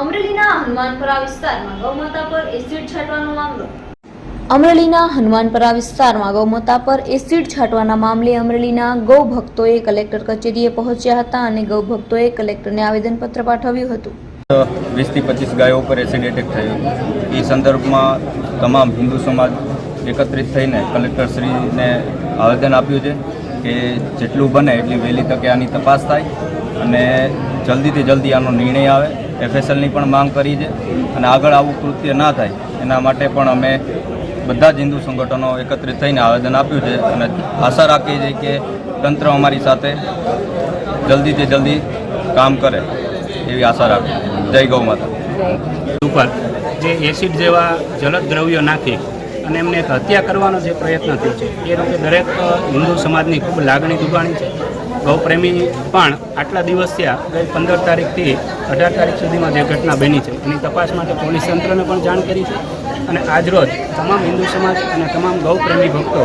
અમરેલીના હનુમાનપરા વિસ્તારમાં ગૌમાતા પર એસિડ છાંટવાનો મામલો. અમરેલીના હનુમાનપરા વિસ્તારમાં ગૌમાતા પર એસિડ છાંટવાના મામલે અમરેલીના ગૌ ભક્તોએ કલેક્ટર કચેરીએ પહોંચ્યા હતા અને ગૌ ભક્તોએ કલેક્ટરને આવેદનપત્ર પાઠવ્યું હતું. વીસથી પચીસ ગાયો ઉપર એસિડ એટેક થયો. એ સંદર્ભમાં તમામ હિન્દુ સમાજ એકત્રિત થઈને કલેક્ટરશ્રીને આવેદન આપ્યું છે કે જેટલું બને એટલી વહેલી તકે આની તપાસ થાય અને જલ્દીથી જલ્દી આનો નિર્ણય આવે. એફએસએલની પણ માંગ કરી છે અને આગળ આવું કૃત્ય ના થાય, એના માટે પણ અમે બધા જ હિન્દુ સંગઠનો એકત્રિત થઈને આવેદન આપ્યું છે અને આશા રાખીએ છીએ કે તંત્ર અમારી સાથે જલ્દીથી જલ્દી કામ કરે એવી આશા રાખીએ. જય ગૌ માતા ઉપર જે એસિડ જેવા જલદ દ્રવ્યો નાખી અને એમને એક હત્યા કરવાનો જે પ્રયત્ન થયો છે, એ રીતે દરેક હિન્દુ સમાજની ખૂબ લાગણી દુભાણી છે ગૌપ્રેમી પણ આટલા દિવસ થયા ગઈ પંદર તારીખથી અઢાર તારીખ સુધીમાં જે ઘટના બની છે, એની તપાસ માટે પોલીસ તંત્રને પણ જાણ કરી છે અને આજરોજ તમામ હિન્દુ સમાજ અને તમામ ગૌપ્રેમી ભક્તો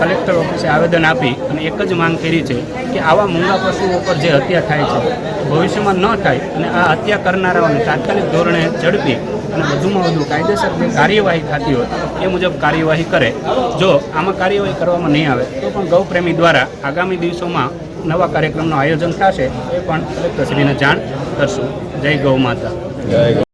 કલેક્ટર ઓફિસે આવેદન આપી અને એક જ માંગ કરી છે કે આવા મૂંગા પશુઓ પર જે હત્યા થાય છે, ભવિષ્યમાં ન થાય અને આ હત્યા કરનારાઓને તાત્કાલિક ધોરણે ઝડપી અને વધુમાં વધુ કાયદેસર જે કાર્યવાહી થતી હોય, એ મુજબ કાર્યવાહી કરે. જો આમાં કાર્યવાહી કરવામાં નહીં આવે, તો પણ ગૌપ્રેમી દ્વારા આગામી દિવસોમાં નવા કાર્યક્રમનું આયોજન થશે એ પણ કલેક્ટરશ્રીને જાણ કરશું. જય ગૌ માતા.